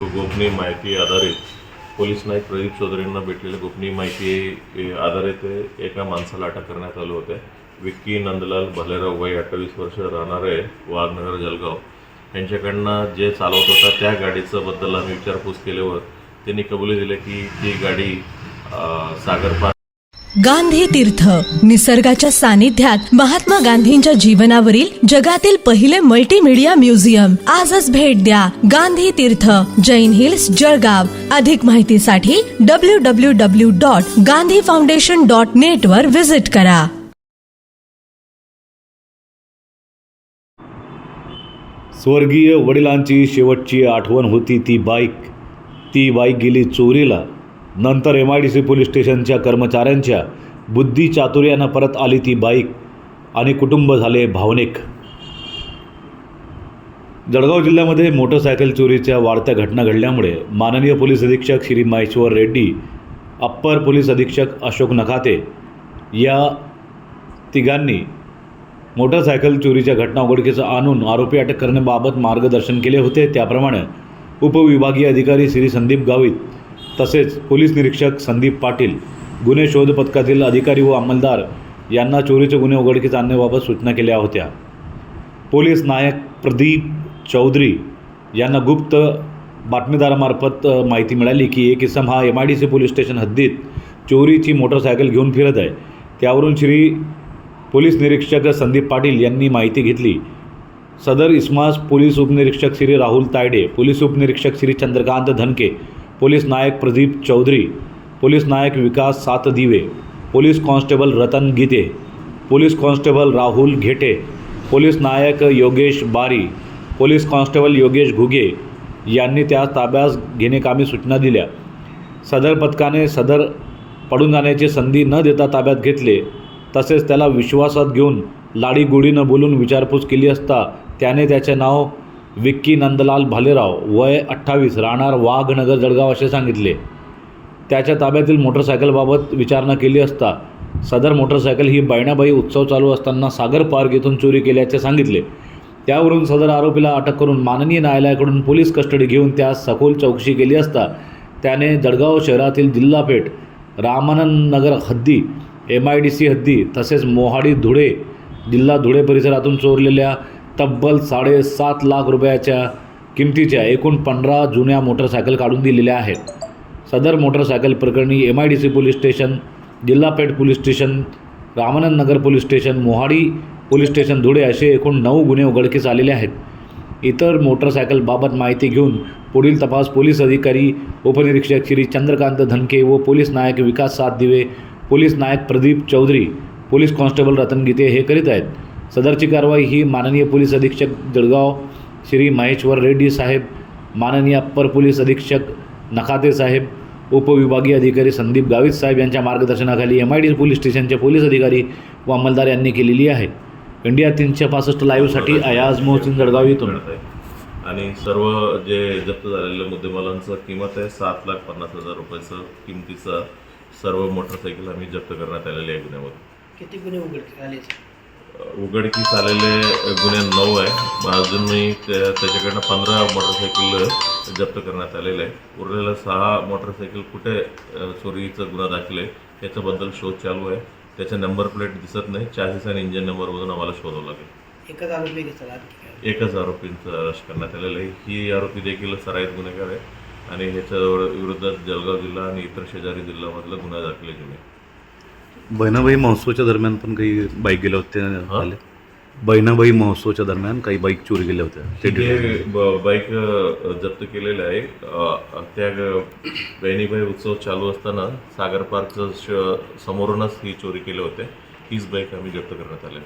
गोपनीय माहिती आधारित पोलीस नाईक प्रदीप चौधरींना भेटलेल्या गोपनीय माहिती आधारित एका माणसाला अटक करण्यात आलं होते. विक्की नंदलाल भलेराव वय अठ्ठावीस वर्ष राहणारे वाघनगर जलगाव यांच्याकडनं जे चालवत होता त्या गाडीचं बद्दल आम्ही विचारपूस केल्यावर त्यांनी कबुली दिले की ती गाडी सागरपा गांधी तीर्थ. निसर्गाच्या सानिध्यात महात्मा गांधींच्या जीवनावरील जगातील पहिले मल्टीमीडिया म्युझियम आजच भेट द्या गांधी तीर्थ जैन हिल्स जळगाव. अधिक माहितीसाठी W W W dot Gandhi foundation dot net वर व्हिजिट करा. स्वर्गीय वडिलांची शेवटची आठवण होती ती बाईक. ती बाईक गेली चोरीला. नंतर M I D C police स्टेशनच्या कर्मचाऱ्यांच्या बुद्धी चातुर्यानं परत आली ती बाईक आणि कुटुंब झाले भावनिक. जळगाव जिल्ह्यामध्ये मोटरसायकल चोरीच्या वाढत्या घटना घडल्यामुळे माननीय पोलीस अधीक्षक श्री महेश्वर रेड्डी अप्पर पोलीस अधीक्षक अशोक नखाते या तिघांनी मोटरसायकल चोरीच्या घटना उघडकीचं आणून आरोपी अटक करण्याबाबत मार्गदर्शन केले होते. त्याप्रमाणे उपविभागीय अधिकारी श्री संदीप गावित तसेच पोलीस निरीक्षक संदीप पाटील गुन्हे शोध पथकातील अधिकारी व अंमलदार यांना चोरीचे गुन्हे उघडकीस आणण्याबाबत सूचना केल्या होत्या. पोलीस नायक प्रदीप चौधरी यांना गुप्त बातमीदारामार्फत माहिती मिळाली की एक इसम हा M I D C police station हद्दीत चोरीची मोटरसायकल घेऊन फिरत आहे. त्यावरून श्री पोलीस निरीक्षक संदीप पाटील यांनी माहिती घेतली. सदर इस्मास पोलीस उपनिरीक्षक श्री राहुल तायडे पोलीस उपनिरीक्षक श्री चंद्रकांत धनके पोलीस नायक प्रदीप चौधरी पोलीस नायक Vikas Satdive police constable Ratan Gite police constable Rahul Ghete police नायक योगेश बारी पोलीस कॉन्स्टेबल योगेश घुगे यांनी त्या ताब्यास घेणेकामी सूचना दिल्या. सदर पथकाने सदर पडून जाण्याची संधी न देता ताब्यात घेतले. तसेच त्याला विश्वासात घेऊन लाडीगोडीनं बोलून विचारपूस केली असता त्याने त्याचे नाव विक्की नंदलाल भालेराव वय अठ्ठावीस राहणार वाघनगर जळगाव असे सांगितले. त्याच्या ताब्यातील मोटरसायकलबाबत विचारणा केली असता सदर मोटरसायकल ही बैणाबाई उत्सव चालू असताना सागर पार्क येथून चोरी केल्याचे सांगितले. त्यावरून सदर आरोपीला अटक करून माननीय न्यायालयाकडून पोलीस कस्टडी घेऊन त्यास सखोल चौकशी केली असता त्याने जळगाव शहरातील जिल्हापेठ रामानंद नगर हद्दी एम आय डी सी हद्दी तसेच मोहाडी धुळे जिल्हा धुळे परिसरातून चोरलेल्या तब्बल साडेसात लाख रुपयाच्या किमतीच्या एकूण पंधरा जुन्या मोटरसायकल काढून दिलेल्या आहेत. सदर मोटरसायकल प्रकरणी M I D C police station Jilha Peth police station Ramanand Nagar police station Mohadi police station Dhule असे एकूण नऊ गुन्हे उघडकीस आलेले आहेत. इतर मोटरसायकलबाबत माहिती घेऊन पुढील तपास पोलीस अधिकारी उपनिरीक्षक श्री चंद्रकांत धनके व पोलीस नायक विकास सातदिवे पोलीस नायक प्रदीप चौधरी पोलीस कॉन्स्टेबल रतन गीते हे करीत आहेत. सदरची कारवाई ही माननीय पोलीस अधीक्षक जळगाव श्री महेश्वर रेड्डी साहेब माननीय अप्पर पोलीस अधीक्षक नखाते साहेब उपविभागीय अधिकारी संदीप गावित साहेब यांच्या मार्गदर्शनाखाली एम आय डी पोलीस स्टेशनचे पोलीस अधिकारी व अंमलदार यांनी केलेली आहे. इंडिया तीनशे पासष्ट लाईव्हसाठी अयाज मोहसिन जळगाव येथून आणि सर्व जे जप्त झालेल्या मुद्देमालांचं किंमत आहे सात लाख पन्नास हजार रुपयाचं किमतीचं सर्व मोटरसायकल आम्ही जप्त करण्यात आलेले आहे गुन्ह्यामध्ये. किती गुन्हे आले उघडकीस आलेले गुन्हे नऊ आहे. अजूनही त्या- त्याच्याकडनं पंधरा मोटरसायकल जप्त करण्यात आलेले आहे उरलेलं सहा मोटरसायकल कुठे चोरीचा गुन्हा दाखल आहे त्याच्याबद्दल शोध चालू आहे. त्याचा नंबर प्लेट दिसत नाही. चार्जेस आणि इंजिन नंबरमधून आम्हाला शोधावं लागेल. एकच आरोपी एकच आरोपींचं अरेस्ट करण्यात आलेलं आहे. ही आरोपी देखील सराईत गुन्हेगार आहे आणि ह्याच्या विरोधात जळगाव जिल्हा आणि इतर शेजारी जिल्ह्यामधला गुन्हा दाखल आहे. बहिणाबाई महोत्सवाच्या दरम्यान पण काही बाईक गेल्या होत्या आले. बहिणाबाई महोत्सवाच्या दरम्यान काही बाईक चोरी गेल्या होत्या ते बाईक जप्त केलेलं आहे. त्या बहिणीबाई उत्सव चालू असताना सागर पार्कचं समोरूनच ही चोरी केली होते. हीच बाईक आम्ही जप्त करण्यात आली